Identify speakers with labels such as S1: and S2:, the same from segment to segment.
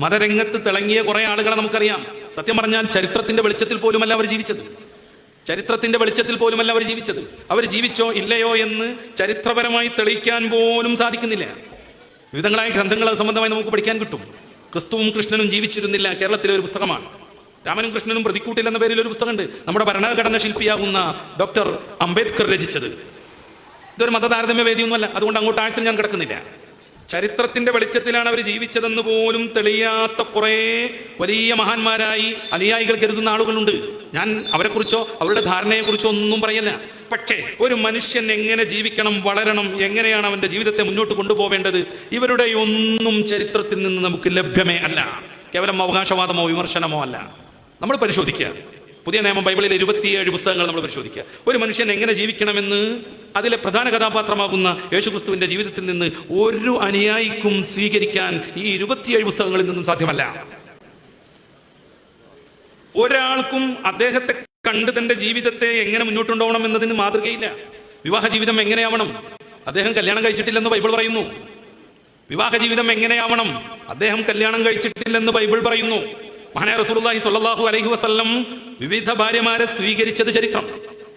S1: മതരംഗത്ത് തിളങ്ങിയ കുറെ ആളുകളെ നമുക്കറിയാം. സത്യം പറഞ്ഞാൽ ചരിത്രത്തിന്റെ വെളിച്ചത്തിൽ പോലുമല്ല അവർ ജീവിച്ചത്. ചരിത്രത്തിന്റെ വെളിച്ചത്തിൽ പോലുമല്ല അവർ ജീവിച്ചത്. അവർ ജീവിച്ചോ ഇല്ലയോ എന്ന് ചരിത്രപരമായി തെളിയിക്കാൻ പോലും സാധിക്കുന്നില്ല. വിവിധങ്ങളായ ഗ്രന്ഥങ്ങൾ സംബന്ധമായി നമുക്ക് പഠിക്കാൻ കിട്ടും. ക്രിസ്തുവും കൃഷ്ണനും ജീവിച്ചിരുന്നില്ല. കേരളത്തിലെ ഒരു പുസ്തകമാണ്. രാമനും കൃഷ്ണനും പ്രതിക്കൂട്ടിൽ എന്ന പേരിൽ ഒരു പുസ്തകമുണ്ട്. നമ്മുടെ ഭരണഘടന ശില്പിയാകുന്ന ഡോക്ടർ അംബേദ്കർ രചിച്ചത്. ഇതൊരു മതതാരതമ്യ വേദിയൊന്നുമല്ല അതുകൊണ്ട് അങ്ങോട്ട് ആഴത്തിൽ ഞാൻ കിടക്കുന്നില്ല. ചരിത്രത്തിന്റെ വെളിച്ചത്തിലാണ് അവർ ജീവിച്ചതെന്ന് പോലും തെളിയാത്ത കുറേ വലിയ മഹാന്മാരായി അനുയായികൾ കരുതുന്ന ആളുകളുണ്ട്. ഞാൻ അവരെക്കുറിച്ചോ അവരുടെ ധാരണയെക്കുറിച്ചോ ഒന്നും പറയല്ല. പക്ഷേ ഒരു മനുഷ്യൻ എങ്ങനെ ജീവിക്കണം വളരണം എങ്ങനെയാണ് അവന്റെ ജീവിതത്തെ മുന്നോട്ട് കൊണ്ടുപോവേണ്ടത് ഇവരുടെ ഒന്നും ചരിത്രത്തിൽ നിന്ന് നമുക്ക് ലഭ്യമേ അല്ല. കേവലം അവകാശവാദമോ വിമർശനമോ അല്ല. നമ്മൾ പരിശോധിക്കുക. പുതിയ നിയമം ബൈബിളിലെ ഇരുപത്തിയേഴ് പുസ്തകങ്ങൾ നമ്മൾ പരിശോധിക്കുക. ഒരു മനുഷ്യൻ എങ്ങനെ ജീവിക്കണമെന്ന് അതിലെ പ്രധാന കഥാപാത്രമാകുന്ന യേശുക്രിസ്തുവിന്റെ ജീവിതത്തിൽ നിന്ന് ഒരു അനുയായിക്കും സ്വീകരിക്കാൻ ഈ ഇരുപത്തിയേഴ് പുസ്തകങ്ങളിൽ നിന്നും സാധ്യമല്ല. ഒരാൾക്കും അദ്ദേഹത്തെ കണ്ട് തന്റെ ജീവിതത്തെ എങ്ങനെ മുന്നോട്ട് കൊണ്ടുപോകണം എന്നതിന് മാതൃകയില്ല. വിവാഹ ജീവിതം എങ്ങനെയാവണം? അദ്ദേഹം കല്യാണം കഴിച്ചിട്ടില്ലെന്ന് ബൈബിൾ പറയുന്നു. വിവാഹ ജീവിതം എങ്ങനെയാവണം? അദ്ദേഹം കല്യാണം കഴിച്ചിട്ടില്ലെന്ന് ബൈബിൾ പറയുന്നു. മഹാനായ റസൂലുള്ളാഹി സ്വല്ലല്ലാഹു അലൈഹി വസല്ലം വിവിധ ഭാര്യമാരെ സ്വീകരിച്ചത് ചരിത്രം.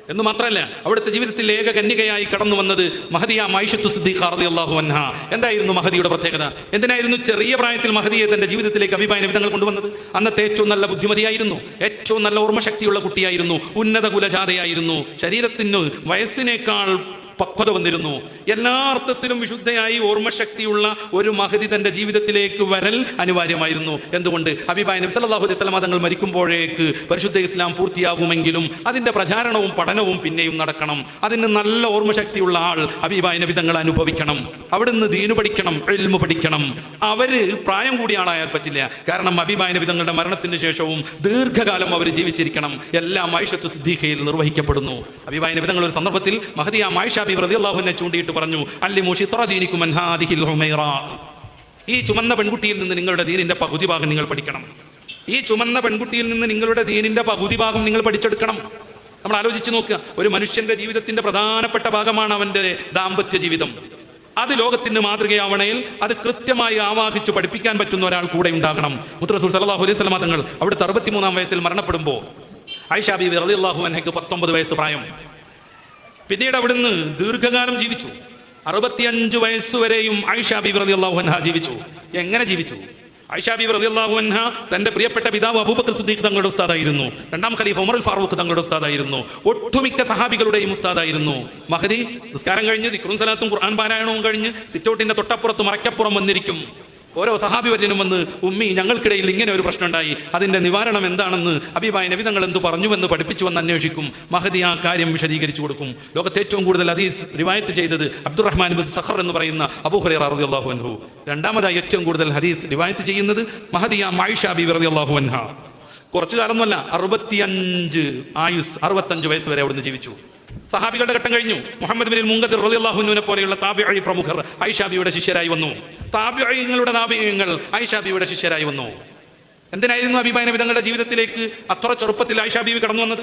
S1: എന്ന് മാത്രമല്ല അവിടുത്തെ ജീവിതത്തിൽ ഏക കന്യകയായി കടന്നു വന്നത് മഹദിയ മൈഷത്തു സിദ്ദീഖ റളിയല്ലാഹു അൻഹ. എന്തായിരുന്നു മഹദിയുടെ പ്രത്യേകത? എന്തിനായിരുന്നു ചെറിയ പ്രായത്തിൽ മഹദിയെ തന്റെ ജീവിതത്തിലേക്ക് അഭിപ്രായ വിധങ്ങൾ കൊണ്ടുവന്നത്? അന്നത്തെ ഏറ്റവും നല്ല ബുദ്ധിമതിയായിരുന്നു. ഏറ്റവും നല്ല ഓർമ്മശക്തിയുള്ള കുട്ടിയായിരുന്നു. ഉന്നത കുലജാതയായിരുന്നു. ശരീരത്തിന് വയസ്സിനേക്കാൾ പക്വത വന്നിരുന്നു. എല്ലാ അർത്ഥത്തിലും വിശുദ്ധയായി ഓർമ്മശക്തിയുള്ള ഒരു മഹതി തന്റെ ജീവിതത്തിലേക്ക് വരൽ അനിവാര്യമായിരുന്നു. എന്തുകൊണ്ട്? അഭിപ്രായ നബി സല്ലല്ലാഹു അലൈഹി വസല്ലം തങ്ങൾ മരിക്കുമ്പോഴേക്ക് പരിശുദ്ധ ഇസ്ലാം പൂർത്തിയാകുമെങ്കിലും അതിന്റെ പ്രചാരണവും പഠനവും പിന്നെയും നടക്കണം. അതിന് നല്ല ഓർമ്മശക്തിയുള്ള ആൾ അഭിപ്രായ നബി തങ്ങൾ അനുഭവിക്കണം. അവിടുന്ന് ദീനു പഠിക്കണം എൽമു പഠിക്കണം. അവർ പ്രായം കൂടിയ ആളായാൽ പറ്റില്ല. കാരണം അഭിപ്രായ നബി തങ്ങളുടെ മരണത്തിന് ശേഷവും ദീർഘകാലം അവർ ജീവിച്ചിരിക്കണം. എല്ലാം ആയിഷത്ത് സിദ്ദീഖയിൽ നിർവഹിക്കപ്പെടുന്നു. അഭിപ്രായ നബി തങ്ങൾ ഒരു സന്ദർഭത്തിൽ മഹദിയ മായിഷ ബി റളിയല്ലാഹുവിനെ ചൂണ്ടിയിട്ട് പറഞ്ഞു അല്ലിമു ഹുമൈറ. ഈ ചുമന്ന പെൺകുട്ടിയിൽ നിന്ന് നിങ്ങളുടെ ദീനിന്റെ പകുതി ഭാഗം നിങ്ങൾ പഠിക്കണം. ഈ ചുമന്ന പെൺകുട്ടിയിൽ നിന്ന് നിങ്ങളുടെ ദീനിന്റെ പകുതി ഭാഗം നിങ്ങൾ പഠിച്ചെടുക്കണം. നമ്മൾ ആലോചിച്ച് നോക്കുക ഒരു മനുഷ്യന്റെ ജീവിതത്തിന്റെ പ്രധാനപ്പെട്ട ഭാഗമാണ് അവന്റെ ദാമ്പത്യ ജീവിതം. അത് ലോകത്തിന് മാതൃകയാവണേൽ അത് കൃത്യമായി ആവാഹിച്ചു പഠിപ്പിക്കാൻ പറ്റുന്ന ഒരാൾ കൂടെ ഉണ്ടാകണം. മുത്തറസൂൽ സല്ലല്ലാഹു അലൈഹി വസല്ലം തങ്ങൾ അവിടുത്തെ അറുപത്തിമൂന്നാം വയസ്സിൽ മരണപ്പെടുമ്പോൾ ഐഷാബി അലി റളിയല്ലാഹു അൻഹയ്ക്ക് പത്തൊമ്പത് വയസ്സ് പ്രായം. പിന്നീട് അവിടുന്ന് ദീർഘകാലം ജീവിച്ചു. അറുപത്തിയഞ്ച് വയസ്സുവരെയും ആയിഷ ബീബി റളിയല്ലാഹു അൻഹ ജീവിച്ചു. എങ്ങനെ ജീവിച്ചു? ആയിഷ ബീബി റളിയല്ലാഹു അൻഹ തന്റെ പ്രിയപ്പെട്ട പിതാവ് അബൂബക്കർ സുദ്ദീഖ് തങ്ങളുടെ ഉസ്താദായിരുന്നു. രണ്ടാം ഖലീഫ് ഉമർ ഫാറൂഖ് തങ്ങളുടെ ഉസ്താദായിരുന്നു. ഒട്ടുമിക്ക സഹാബികളുടെയും ഉസ്താദായിരുന്നു. മഹദി നിസ്കാരം കഴിഞ്ഞ് ദിക്റും സലാത്തും ഖുർആൻ പാരായണവും കഴിഞ്ഞ് സിറ്റൗട്ടിന്റെ തൊട്ടപ്പുറത്ത് മറയ്ക്കപ്പുറം വന്നിരിക്കും. ഓരോ സഹാബി വര്യനും വന്ന് ഉമ്മി ഞങ്ങൾക്കിടയിൽ ഇങ്ങനെ ഒരു പ്രശ്നം ഉണ്ടായി. അതിന്റെ നിവാരണം എന്താണെന്ന് അഭിപായ നബി തങ്ങൾ എന്ത് പറഞ്ഞുവെന്ന് പഠിപ്പിച്ചു വന്ന് അന്വേഷിക്കും. മഹദി ആ കാര്യം വിശദീകരിച്ചു കൊടുക്കും. ലോകത്തെ ഏറ്റവും കൂടുതൽ ഹദീസ് റിവായത്ത് ചെയ്തത് അബ്ദുറഹ്മാൻ ബിൻ സഹർ എന്ന് പറയുന്ന അബൂഹുറൈറ റളിയല്ലാഹു അൻഹു. രണ്ടാമതായി ഏറ്റവും കൂടുതൽ ഹദീസ് റിവായത്ത് ചെയ്യുന്നത് മഹദിയ മായിഷ ബി റളിയല്ലാഹു അൻഹ. കുറച്ചു കാലമൊന്നുമല്ല അറുപത്തിയഞ്ച് ആയുസ് അറുപത്തഞ്ച് വയസ്സ് വരെ അവിടുന്ന് ജീവിച്ചു. സഹാബികളുടെ ഘട്ടം കഴിഞ്ഞു. മുഹമ്മദ് ബിൻ മുങ്കദിർ റളിയല്ലാഹുവിനെ പോലെയുള്ള താബിഈ പ്രമുഖർ ഐഷാബിയുടെ ശിഷ്യരായി വന്നു. താബിഈങ്ങളുടെ താബിഈങ്ങൾ ഐഷാബിയുടെ ശിഷ്യരായി വന്നു. എന്തിനായിരുന്നു അഭിമാന വിധങ്ങളുടെ ജീവിതത്തിലേക്ക് അത്ര ചെറുപ്പത്തിൽ ഐഷാബീവി കടന്നു വന്നത്?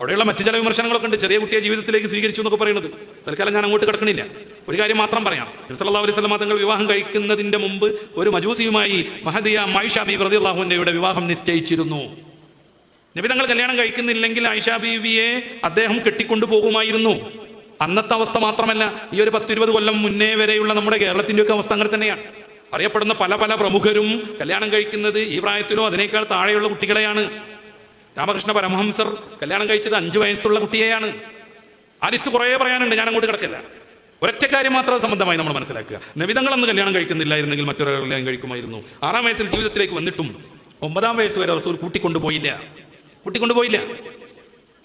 S1: അവിടെയുള്ള മറ്റു ചില വിമർശനങ്ങളൊക്കെ ഉണ്ട്. ചെറിയ കുട്ടിയെ ജീവിതത്തിലേക്ക് സ്വീകരിച്ചു എന്നൊക്കെ പറയുന്നത്. തൽക്കാലം ഞാൻ അങ്ങോട്ട് കിടക്കണില്ല. ഒരു കാര്യം മാത്രം പറയാം. സല്ലല്ലാഹു അലൈഹി വസല്ലം തങ്ങൾ വിവാഹം കഴിക്കുന്നതിന്റെ മുമ്പ് ഒരു മജൂസിയുമായി മഹദിയ മൈഷാബി ബി അള്ളാഹുന്റെ വിവാഹം നിശ്ചയിച്ചിരുന്നു. നബി തങ്ങൾ കല്യാണം കഴിക്കുന്നില്ലെങ്കിൽ ആയിഷ ബീവിയെ അദ്ദേഹം കെട്ടിക്കൊണ്ടു പോകുമായിരുന്നു അന്നത്തെ അവസ്ഥ മാത്രമല്ല ഈ ഒരു പത്തിരുപത് കൊല്ലം മുന്നേ വരെയുള്ള നമ്മുടെ കേരളത്തിന്റെ ഒക്കെ അവസ്ഥ അങ്ങനെ തന്നെയാണ്. അറിയപ്പെടുന്ന പല പല പ്രമുഖരും കല്യാണം കഴിക്കുന്നത് ഈ പ്രായത്തിലോ അതിനേക്കാൾ താഴെയുള്ള കുട്ടികളെയാണ്. രാമകൃഷ്ണ പരമഹംസർ കല്യാണം കഴിച്ചത് അഞ്ചു വയസ്സുള്ള കുട്ടിയെയാണ്. ആ ലിസ്റ്റ് കുറേ പറയാനുണ്ട് ഞാൻ അങ്ങോട്ട് കിടക്കില്ല. ഒരൊറ്റ കാര്യം മാത്രം സംബന്ധമായി നമ്മൾ മനസ്സിലാക്കുക. നബിതങ്ങൾ അന്ന് കല്യാണം കഴിക്കുന്നില്ലായിരുന്നെങ്കിൽ മറ്റൊരാൾ കല്യാണം കഴിക്കുമായിരുന്നു. ആറാം വയസ്സിൽ ജീവിതത്തിലേക്ക് വന്നിട്ടും ഒമ്പതാം വയസ്സ് വരെ റസൂൽ കൂട്ടിക്കൊണ്ടുപോയില്ല. കൂട്ടിക്കൊണ്ടുപോയില്ല.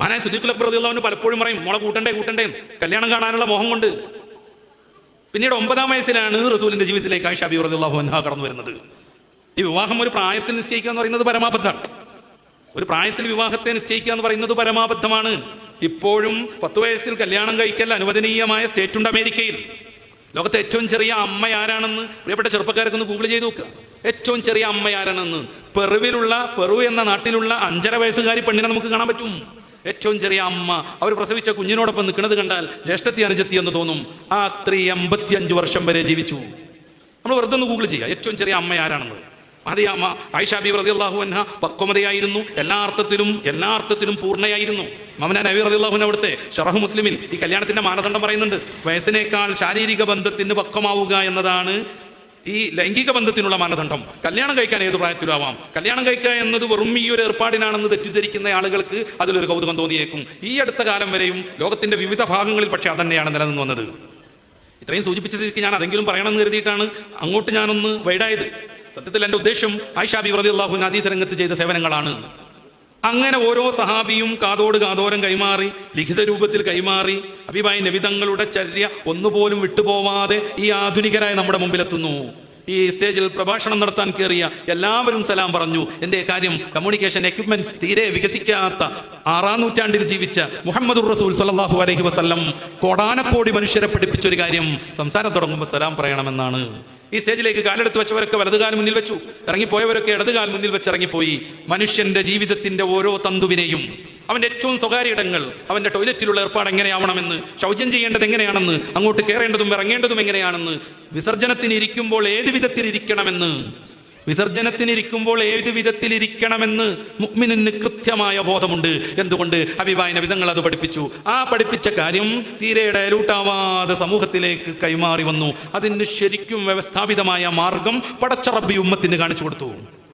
S1: മാനായ സുദീഖുലപ്രതിയുള്ളവന് പലപ്പോഴും പറയും മോളെ കൂട്ടണ്ടേ കൂട്ടണ്ടേ. കല്യാണം കാണാനുള്ള മോഹം കൊണ്ട്. പിന്നീട് ഒമ്പതാം വയസ്സിലാണ് റസൂലിന്റെ ജീവിതത്തിലേക്ക് ആയിഷ ബി റളിയല്ലാഹു അൻഹ കടന്നു വരുന്നത്. ഈ വിവാഹം ഒരു പ്രായത്തിൽ നിശ്ചയിക്കുക എന്ന് പറയുന്നത് പരമാബദ്ധമാണ്. ഒരു പ്രായത്തിൽ വിവാഹത്തെ നിശ്ചയിക്കുക എന്ന് പറയുന്നത് പരമാബദ്ധമാണ്. ഇപ്പോഴും പത്ത് വയസ്സിൽ കല്യാണം കഴിക്കൽ അനുവദനീയമായ സ്റ്റേറ്റ് ഉണ്ട് അമേരിക്കയിൽ. ലോകത്തെ ഏറ്റവും ചെറിയ അമ്മ ആരാണെന്ന് പ്രിയപ്പെട്ട ചെറുപ്പക്കാരൊക്കെ ഒന്ന് ഗൂഗിൾ ചെയ്ത് നോക്കുക. ഏറ്റവും ചെറിയ അമ്മ ആരാണെന്ന് പെറുവിലുള്ള പെറു എന്ന നാട്ടിലുള്ള അഞ്ചര വയസ്സുകാരി പെണ്ണിനെ നമുക്ക് കാണാൻ പറ്റും. ഏറ്റവും ചെറിയ അമ്മ. അവർ പ്രസവിച്ച കുഞ്ഞിനോടൊപ്പം നിൽക്കുന്നത് കണ്ടാൽ ജ്യേഷ്ഠത്തി അനുജത്തി എന്ന് തോന്നും. ആ സ്ത്രീ എൺപത്തി അഞ്ച് വർഷം വരെ ജീവിച്ചു. നമ്മൾ വെറുതെ ഒന്ന് ഗൂഗിൾ ചെയ്യുക ഏറ്റവും ചെറിയ അമ്മ ആരാണെന്ന്. അതേ ആയിഷ ആയിഷാബി റതി അള്ളാഹു അൻഹ പക്വമതയായിരുന്നു. എല്ലാ അർത്ഥത്തിലും എല്ലാ അർത്ഥത്തിലും പൂർണയായിരുന്നു. മമന നബി റതി അള്ളാഹുൻ അവിടുത്തെ ഷറഹ് മുസ്ലിമിൽ ഈ കല്യാണത്തിന്റെ മാനദണ്ഡം പറയുന്നുണ്ട്. വയസ്സിനേക്കാൾ ശാരീരിക ബന്ധത്തിന് പക്വമാവുക എന്നതാണ് ഈ ലൈംഗിക ബന്ധത്തിനുള്ള മാനദണ്ഡം. കല്യാണം കഴിക്കാൻ ഏത് പ്രായത്തിലാവാം? കല്യാണം കഴിക്കുക എന്നത് വെറും ഈ ഒരു ഏർപ്പാടിനാണെന്ന് തെറ്റിദ്ധരിക്കുന്ന ആളുകൾക്ക് അതിലൊരു കൗതുകം തോന്നിയേക്കും. ഈ അടുത്ത കാലം വരെയും ലോകത്തിന്റെ വിവിധ ഭാഗങ്ങളിൽ പക്ഷേ അതന്നെയാണ് നിലനിന്ന് വന്നത്. ഇത്രയും സൂചിപ്പിച്ച സ്ഥിതിക്ക് ഞാൻ അതെങ്കിലും പറയണമെന്ന് കരുതിയിട്ടാണ് അങ്ങോട്ട് ഞാനൊന്ന് വൈഡായത്. സത്യത്തിൽ എന്റെ ഉദ്ദേശം ആയിഷാബി വ്രതി അള്ളാഹു നദീസ് രംഗത്ത് ചെയ്ത സേവനങ്ങളാണ്. അങ്ങനെ ഓരോ സഹാബിയും കാതോട് കാതോരം കൈമാറി ലിഖിത രൂപത്തിൽ കൈമാറി അഭിബായി നബിതങ്ങളുടെ ചര്യ ഒന്നുപോലും വിട്ടുപോവാതെ ഈ ആധുനികരായ നമ്മുടെ മുമ്പിലെത്തുന്നു. ഈ സ്റ്റേജിൽ പ്രഭാഷണം നടത്താൻ കയറിയ എല്ലാവരും സലാം പറഞ്ഞു. എന്റെ കാര്യം? കമ്മ്യൂണിക്കേഷൻ എക്യുപ്മെന്റ്സ് തീരെ വികസിക്കാത്ത ആറാം നൂറ്റാണ്ടിൽ ജീവിച്ച മുഹമ്മദ് റസൂൽ സലാഹു അലഹി വസല്ലം കോടാനക്കോടി മനുഷ്യരെ പഠിപ്പിച്ച ഒരു കാര്യം സംസാരം തുടങ്ങുമ്പോൾ സലാം പറയണമെന്നാണ്. ഈ സ്റ്റേജിലേക്ക് കാലെടുത്ത് വെച്ചവരൊക്കെ വലതുകാൽ മുന്നിൽ വെച്ചു. ഇറങ്ങിപ്പോയവരൊക്കെ ഇടതുകാൽ മുന്നിൽ വെച്ച് ഇറങ്ങിപ്പോയി. മനുഷ്യന്റെ ജീവിതത്തിന്റെ ഓരോ തന്തുവിനെയും അവന്റെ ഏറ്റവും സ്വകാര്യ ഇടങ്ങൾ അവന്റെ ടോയ്ലറ്റിലുള്ള ഏർപ്പാട് എങ്ങനെയാവണമെന്ന് ശൗചം ചെയ്യേണ്ടത് എങ്ങനെയാണെന്ന് അങ്ങോട്ട് കയറേണ്ടതും ഇറങ്ങേണ്ടതും എങ്ങനെയാണെന്ന് വിസർജനത്തിന് ഇരിക്കുമ്പോൾ ഏത് വിധത്തിൽ ഇരിക്കണമെന്ന് വിസർജനത്തിന് ഇരിക്കുമ്പോൾ ഏത് വിധത്തിൽ ഇരിക്കണമെന്ന് മുഅ്മിനിന് കൃത്യമായ ബോധമുണ്ട്. എന്തുകൊണ്ട്? അഭിപായന വിധങ്ങൾ അത് പഠിപ്പിച്ചു. ആ പഠിപ്പിച്ച കാര്യം തീരെ ഡയലൂട്ടാവാതെ സമൂഹത്തിലേക്ക് കൈമാറി വന്നു. അതിന് ശരിക്കും വ്യവസ്ഥാപിതമായ മാർഗം പടച്ചറബി ഉമ്മത്തിന് കാണിച്ചു കൊടുത്തു.